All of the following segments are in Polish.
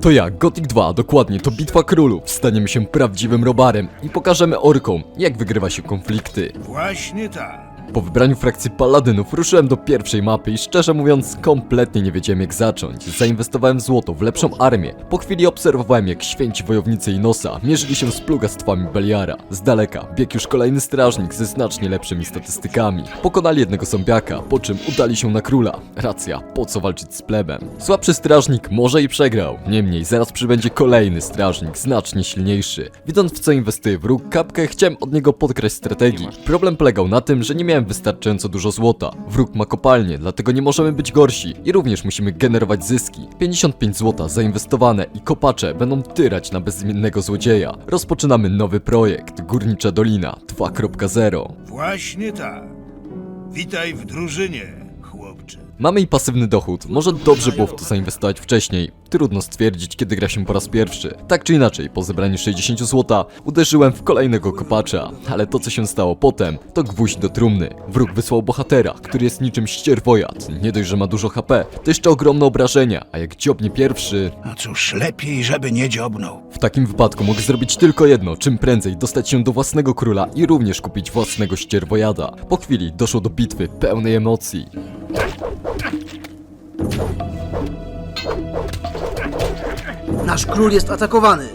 To ja, Gothic 2, dokładnie, to bitwa królów. Staniemy się prawdziwym robarem i pokażemy orkom, jak wygrywa się konflikty. Właśnie tak. Po wybraniu frakcji paladynów ruszyłem do pierwszej mapy i szczerze mówiąc kompletnie nie wiedziałem jak zacząć. Zainwestowałem złoto w lepszą armię. Po chwili obserwowałem jak święci wojownicy Inosa mierzyli się z plugastwami Beliara. Z daleka biegł już kolejny strażnik ze znacznie lepszymi statystykami. Pokonali jednego zombiaka, po czym udali się na króla. Racja, po co walczyć z plebem? Słabszy strażnik może i przegrał. Niemniej zaraz przybędzie kolejny strażnik, znacznie silniejszy. Widząc w co inwestuje wróg kapkę, chciałem od niego podkraść strategii. Problem polegał na tym, że nie miałem wystarczająco dużo złota. Wróg ma kopalnię, dlatego nie możemy być gorsi i również musimy generować zyski. 55 złota zainwestowane i kopacze będą tyrać na bezimiennego złodzieja. Rozpoczynamy nowy projekt Górnicza Dolina 2.0. Właśnie tak. Witaj w drużynie, chłopcze. Mamy i pasywny dochód. Może dobrze było w to zainwestować wcześniej. Trudno stwierdzić, kiedy gra się po raz pierwszy. Tak czy inaczej, po zebraniu 60 złota uderzyłem w kolejnego kopacza. Ale to, co się stało potem, to gwóźdź do trumny. Wróg wysłał bohatera, który jest niczym ścierwojad. Nie dość, że ma dużo HP, to jeszcze ogromne obrażenia. A jak dziobnie pierwszy, No cóż, lepiej, żeby nie dziobnął. w takim wypadku mogę zrobić tylko jedno, czym prędzej dostać się do własnego króla i również kupić własnego ścierwojada. Po chwili doszło do bitwy pełnej emocji. Nasz król jest atakowany.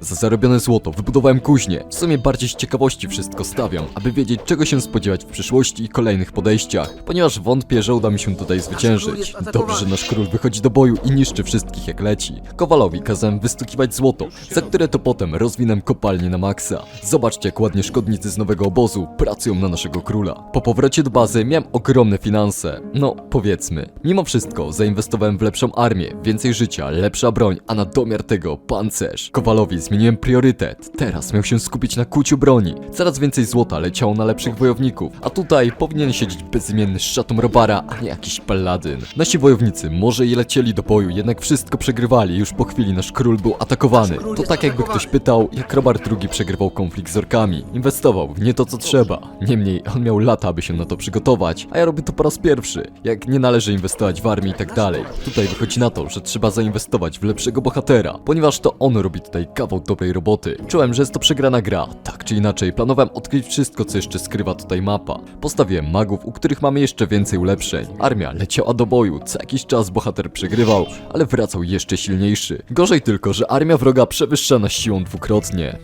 Za zarobione złoto wybudowałem kuźnię. W sumie bardziej z ciekawości wszystko stawiam, aby wiedzieć czego się spodziewać w przyszłości i kolejnych podejściach, ponieważ wątpię, że uda mi się tutaj zwyciężyć. Dobrze, że nasz król wychodzi do boju i niszczy wszystkich jak leci. Kowalowi kazałem wystukiwać złoto, za które to potem rozwinę kopalnię na maksa. Zobaczcie jak ładnie szkodnicy z nowego obozu pracują na naszego króla. Po powrocie do bazy miałem ogromne finanse. No, powiedzmy. Mimo wszystko zainwestowałem w lepszą armię, więcej życia, lepsza broń, a na domiar tego pancerz. Kowalowi zmieniłem priorytet. Teraz miał się skupić na kuciu broni. Coraz więcej złota leciało na lepszych wojowników, a tutaj powinien siedzieć bezimienny szatun robara, a nie jakiś paladyn. Nasi wojownicy może i lecieli do boju, jednak wszystko przegrywali. Już po chwili nasz król był atakowany. To tak jakby ktoś pytał, jak Robert II przegrywał konflikt z orkami. Inwestował w nie to co trzeba. Niemniej on miał lata, aby się na to przygotować, a ja robię to po raz pierwszy. Jak nie należy inwestować w armię i tak dalej. Tutaj wychodzi na to, że trzeba zainwestować w lepszego bohatera, ponieważ to on robi tutaj kawał dobrej roboty. Czułem, że jest to przegrana gra. Tak czy inaczej, planowałem odkryć wszystko, co jeszcze skrywa tutaj mapa. Postawiłem magów, u których mamy jeszcze więcej ulepszeń. Armia leciała do boju, co jakiś czas bohater przegrywał, ale wracał jeszcze silniejszy. Gorzej tylko, że armia wroga przewyższa nas siłą dwukrotnie.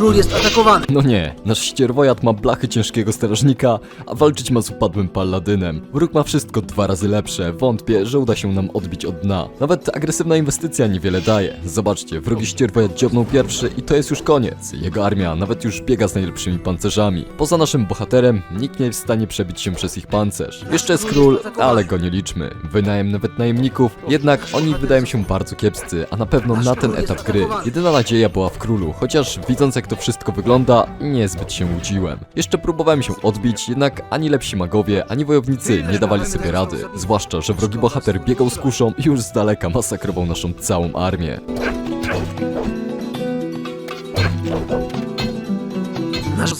Król jest atakowany. No nie, nasz ścierwojad ma blachy ciężkiego strażnika, a walczyć ma z upadłym paladynem. Wróg ma wszystko dwa razy lepsze, wątpię, że uda się nam odbić od dna. Nawet agresywna inwestycja niewiele daje. Zobaczcie, wrogi ścierwojad dziobnął pierwszy i to jest już koniec. Jego armia nawet już biega z najlepszymi pancerzami. Poza naszym bohaterem, nikt nie jest w stanie przebić się przez ich pancerz. Jeszcze jest król, ale go nie liczmy. Wynajem nawet najemników, jednak oni wydają się bardzo kiepscy, a na pewno na ten etap gry. Jedyna nadzieja była w królu, chociaż widząc jak to wszystko wygląda, niezbyt się łudziłem. Jeszcze próbowałem się odbić, jednak ani lepsi magowie, ani wojownicy nie dawali sobie rady. Zwłaszcza, że wrogi bohater biegał z kuszą i już z daleka masakrował naszą całą armię.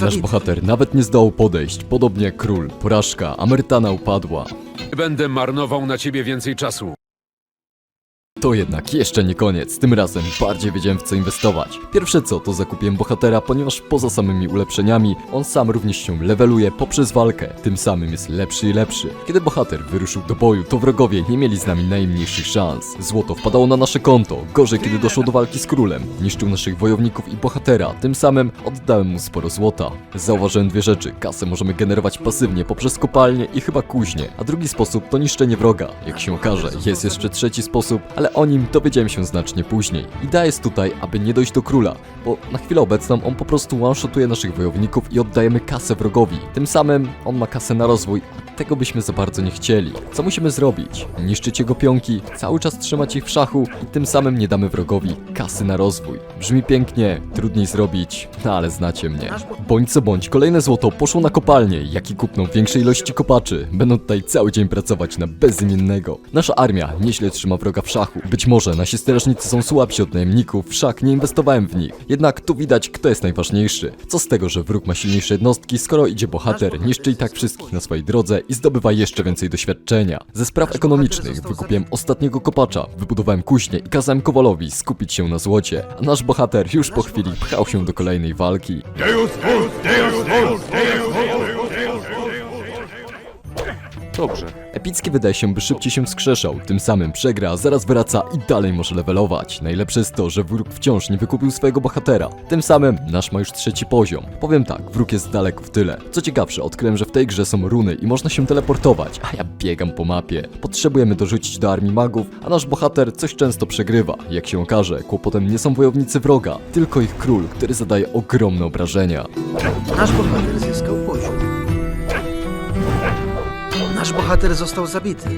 Nasz bohater nawet nie zdołał podejść, podobnie jak król. Porażka, Amertana upadła. Będę marnował na ciebie więcej czasu. To jednak jeszcze nie koniec, tym razem bardziej wiedziałem w co inwestować. Pierwsze co to zakupiłem bohatera, ponieważ poza samymi ulepszeniami, on sam również się leveluje poprzez walkę, tym samym jest lepszy i lepszy. Kiedy bohater wyruszył do boju, to wrogowie nie mieli z nami najmniejszych szans. Złoto wpadało na nasze konto, gorzej kiedy doszło do walki z królem. Niszczył naszych wojowników i bohatera, tym samym oddałem mu sporo złota. Zauważyłem dwie rzeczy, kasę możemy generować pasywnie poprzez kopalnie i chyba kuźnie, a drugi sposób to niszczenie wroga. Jak się okaże, jest jeszcze trzeci sposób, ale o nim dowiedziałem się znacznie później. Idea jest tutaj, aby nie dojść do króla, bo na chwilę obecną on po prostu one-shotuje naszych wojowników i oddajemy kasę wrogowi. Tym samym on ma kasę na rozwój, a tego byśmy za bardzo nie chcieli. Co musimy zrobić? Niszczyć jego pionki, cały czas trzymać ich w szachu i tym samym nie damy wrogowi kasy na rozwój. Brzmi pięknie, trudniej zrobić, no ale znacie mnie. Bądź co bądź, kolejne złoto poszło na kopalnię, jak i kupną większej ilości kopaczy. Będą tutaj cały dzień pracować na bezimiennego. Nasza armia nieźle trzyma wroga w szachu. Być może nasi strażnicy są słabsi od najemników, wszak nie inwestowałem w nich. Jednak tu widać, kto jest najważniejszy. Co z tego, że wróg ma silniejsze jednostki, skoro idzie bohater, niszczy i tak wszystkich na swojej drodze i zdobywa jeszcze więcej doświadczenia. Ze spraw ekonomicznych wykupiłem ostatniego kopacza, wybudowałem kuźnię i kazałem Kowalowi skupić się na złocie, a nasz bohater już po chwili pchał się do kolejnej walki. Dobrze. Epicki wydaje się, by szybciej się wskrzeszał, tym samym przegra, zaraz wraca i dalej może levelować. Najlepsze jest to, że wróg wciąż nie wykupił swojego bohatera. Tym samym nasz ma już trzeci poziom. Powiem tak, wróg jest daleko w tyle. Co ciekawsze, odkryłem, że w tej grze są runy i można się teleportować, a ja biegam po mapie. Potrzebujemy dorzucić do armii magów, a nasz bohater coś często przegrywa. Jak się okaże, kłopotem nie są wojownicy wroga, tylko ich król, który zadaje ogromne obrażenia. Nasz bohater zyskał poziom. Nasz bohater został zabity.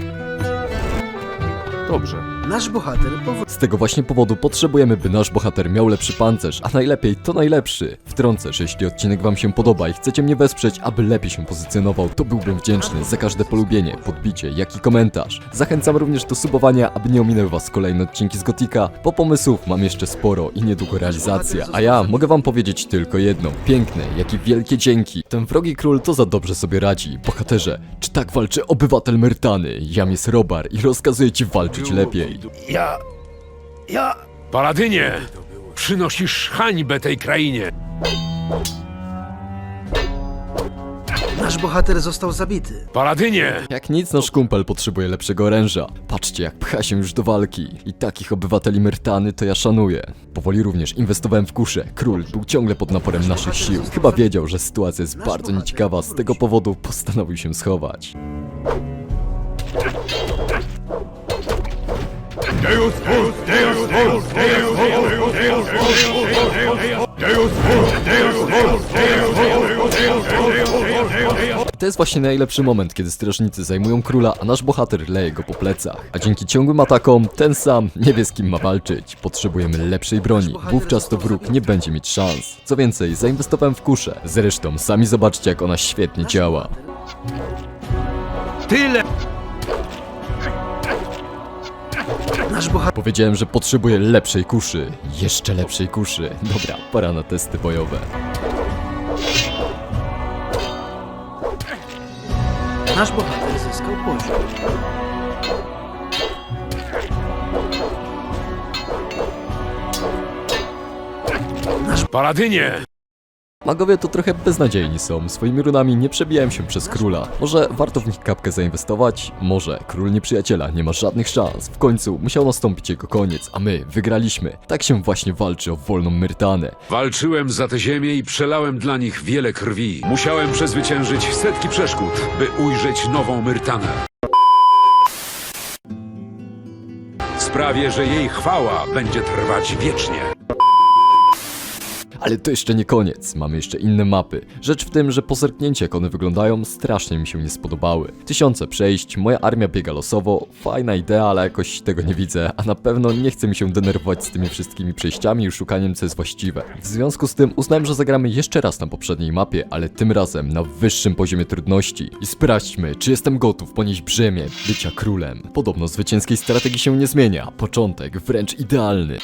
Dobrze. Nasz bohater powrócił. Z tego właśnie powodu potrzebujemy, by nasz bohater miał lepszy pancerz, a najlepiej to najlepszy. Wtrącę, że jeśli odcinek wam się podoba i chcecie mnie wesprzeć, aby lepiej się pozycjonował, to byłbym wdzięczny za każde polubienie, podbicie, jak i komentarz. Zachęcam również do subowania, aby nie ominęły was kolejne odcinki z Gotika, bo pomysłów mam jeszcze sporo i niedługo realizacja. A ja mogę wam powiedzieć tylko jedno, piękne, jak i wielkie dzięki. Ten wrogi król to za dobrze sobie radzi. Bohaterze, tak walczy obywatel Myrtany? Jam jest Robar i rozkazuję ci walczyć lepiej. Ja... ja... Paladynie! Przynosisz hańbę tej krainie. Nasz bohater został zabity. Paladynie! Jak nic nasz kumpel potrzebuje lepszego oręża. Patrzcie jak pcha się już do walki. I takich obywateli Myrtany to ja szanuję. Powoli również inwestowałem w kuszę. Król był ciągle pod naporem naszych sił. Chyba wiedział, że sytuacja jest bardzo nieciekawa, z tego powodu postanowił się schować. To jest właśnie najlepszy moment, kiedy strażnicy zajmują króla, a nasz bohater leje go po plecach. A dzięki ciągłym atakom, ten sam nie wie z kim ma walczyć. Potrzebujemy lepszej broni, wówczas to wróg nie będzie mieć szans. Co więcej, zainwestowałem w kuszę. Zresztą, sami zobaczcie jak ona świetnie działa. Tyle! Nasz bohater. Powiedziałem, że potrzebuję lepszej kuszy. Jeszcze lepszej kuszy. Dobra, pora na testy bojowe. Nasz bohater zyskał poziom. Paladynie! Magowie to trochę beznadziejni są, swoimi runami nie przebijają się przez króla. Może warto w nich kapkę zainwestować? Może. Król nieprzyjaciela nie ma żadnych szans. W końcu musiał nastąpić jego koniec, a my wygraliśmy. Tak się właśnie walczy o wolną Myrtanę. Walczyłem za tę ziemię i przelałem dla nich wiele krwi. Musiałem przezwyciężyć setki przeszkód, by ujrzeć nową Myrtanę. Sprawię, że jej chwała będzie trwać wiecznie. Ale to jeszcze nie koniec, mamy jeszcze inne mapy. Rzecz w tym, że po zerknięciu jak one wyglądają, strasznie mi się nie spodobały. Tysiące przejść, moja armia biega losowo, fajna idea, ale jakoś tego nie widzę, a na pewno nie chcę mi się denerwować z tymi wszystkimi przejściami i szukaniem co jest właściwe. W związku z tym uznałem, że zagramy jeszcze raz na poprzedniej mapie, ale tym razem na wyższym poziomie trudności. I sprawdźmy, czy jestem gotów ponieść brzemię bycia królem. Podobno zwycięskiej strategii się nie zmienia, początek wręcz idealny.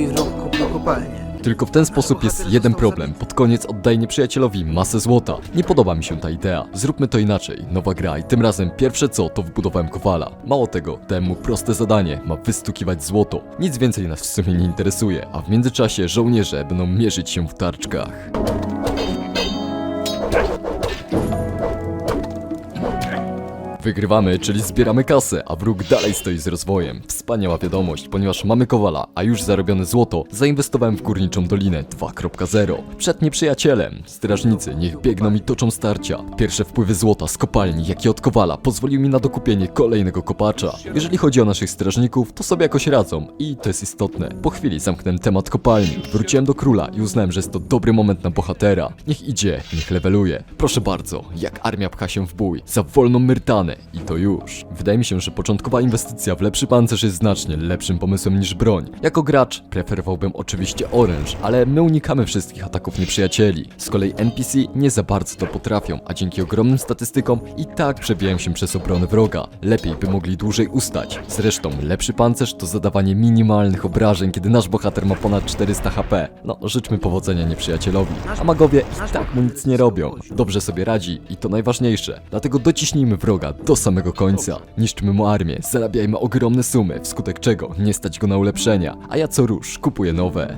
Twój wróg kupił kopalnię. Tylko w ten sposób jest jeden problem. Pod koniec oddaj nieprzyjacielowi masę złota. Nie podoba mi się ta idea. Zróbmy to inaczej. Nowa gra i tym razem pierwsze co to wybudowałem kowala. Mało tego, dałem mu proste zadanie. Ma wystukiwać złoto. Nic więcej nas w sumie nie interesuje, a w międzyczasie żołnierze będą mierzyć się w tarczkach. Wygrywamy, czyli zbieramy kasę, a wróg dalej stoi z rozwojem. Wspaniała wiadomość, ponieważ mamy kowala, a już zarobione złoto zainwestowałem w górniczą dolinę 2.0. Przed nieprzyjacielem. Strażnicy niech biegną i toczą starcia. Pierwsze wpływy złota z kopalni, jak i od kowala, pozwoliły mi na dokupienie kolejnego kopacza. Jeżeli chodzi o naszych strażników, to sobie jakoś radzą i to jest istotne. Po chwili zamknąłem temat kopalni, wróciłem do króla i uznałem, że jest to dobry moment na bohatera. Niech idzie, niech leveluje. Proszę bardzo, jak armia pcha się w bój, za wolną Myrtanę, i to już. Wydaje mi się, że początkowa inwestycja w lepszy pancerz jest znacznie lepszym pomysłem niż broń. Jako gracz preferowałbym oczywiście oręż, ale my unikamy wszystkich ataków nieprzyjacieli. Z kolei NPC nie za bardzo to potrafią, a dzięki ogromnym statystykom i tak przebijają się przez obronę wroga. Lepiej by mogli dłużej ustać. Zresztą lepszy pancerz to zadawanie minimalnych obrażeń, kiedy nasz bohater ma ponad 400 HP. No, życzmy powodzenia nieprzyjacielowi. A magowie i tak mu nic nie robią. Dobrze sobie radzi i to najważniejsze. Dlatego dociśnijmy wroga do samego końca. Niszczmy mu armię, zarabiajmy ogromne sumy, wskutek czego nie stać go na ulepszenia. A ja co rusz kupuję nowe.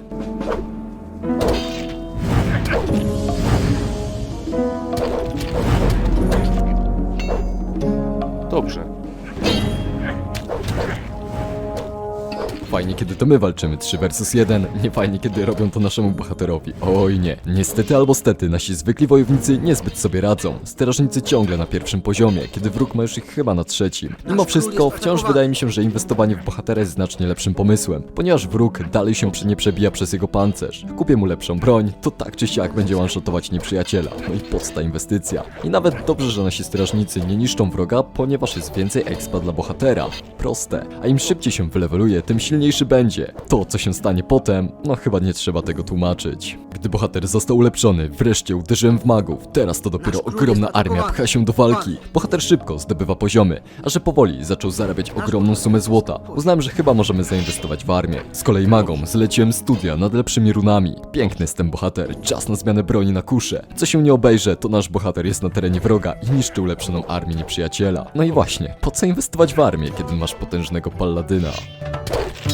Fajnie, kiedy to my walczymy 3 versus 1, nie fajnie, kiedy robią to naszemu bohaterowi. Oj nie. Niestety albo stety, nasi zwykli wojownicy niezbyt sobie radzą. Strażnicy ciągle na pierwszym poziomie, kiedy wróg ma już ich chyba na trzecim. Mimo wszystko, wciąż wydaje mi się, że inwestowanie w bohatera jest znacznie lepszym pomysłem, ponieważ wróg dalej się nie przebija przez jego pancerz. Kupię mu lepszą broń, to tak czy siak będzie one-shotować nieprzyjaciela. No i podsta inwestycja. I nawet dobrze, że nasi strażnicy nie niszczą wroga, ponieważ jest więcej expa dla bohatera. Proste. A im szybciej się wyleweluje, tym silniejszy będzie. To, co się stanie potem, no chyba nie trzeba tego tłumaczyć. Gdy bohater został ulepszony, wreszcie uderzyłem w magów. Teraz to dopiero ogromna armia pcha się do walki. Bohater szybko zdobywa poziomy, a że powoli zaczął zarabiać ogromną sumę złota. Uznałem, że chyba możemy zainwestować w armię. Z kolei magom zleciłem studia nad lepszymi runami. Piękny jest ten bohater, czas na zmianę broni na kuszę. Co się nie obejrzy, to nasz bohater jest na terenie wroga i niszczy ulepszoną armię nieprzyjaciela. No i właśnie, po co inwestować w armię, kiedy masz potężnego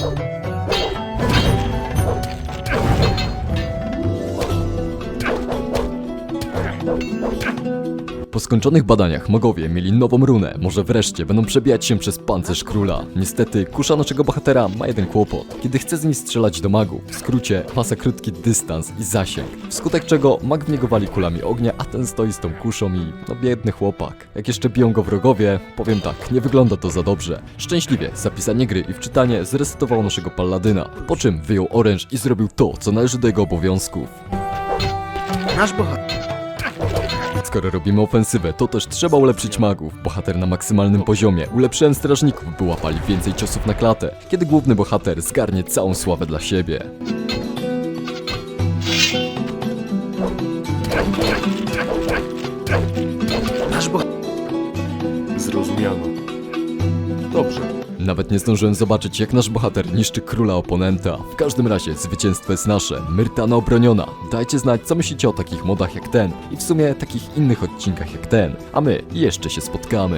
you Po skończonych badaniach magowie mieli nową runę, może wreszcie będą przebijać się przez pancerz króla. Niestety, kusza naszego bohatera ma jeden kłopot. Kiedy chce z niej strzelać do magów, w skrócie ma za krótki dystans i zasięg, wskutek czego mag w niego wali kulami ognia, a ten stoi z tą kuszą i no biedny chłopak. Jak jeszcze biją go wrogowie, powiem tak, nie wygląda to za dobrze. Szczęśliwie, zapisanie gry i wczytanie zresetowało naszego palladyna, po czym wyjął oręż i zrobił to, co należy do jego obowiązków. Nasz bohater. Skoro robimy ofensywę, to też trzeba ulepszyć magów. Bohater na maksymalnym poziomie. Ulepszyłem strażników, by łapali więcej ciosów na klatę, kiedy główny bohater zgarnie całą sławę dla siebie. Nasz bohater. Zrozumiano. Dobrze. Nawet nie zdążyłem zobaczyć, jak nasz bohater niszczy króla oponenta. W każdym razie, zwycięstwo jest nasze. Myrtana obroniona. Dajcie znać, co myślicie o takich modach jak ten i w sumie takich innych odcinkach jak ten. A my jeszcze się spotkamy.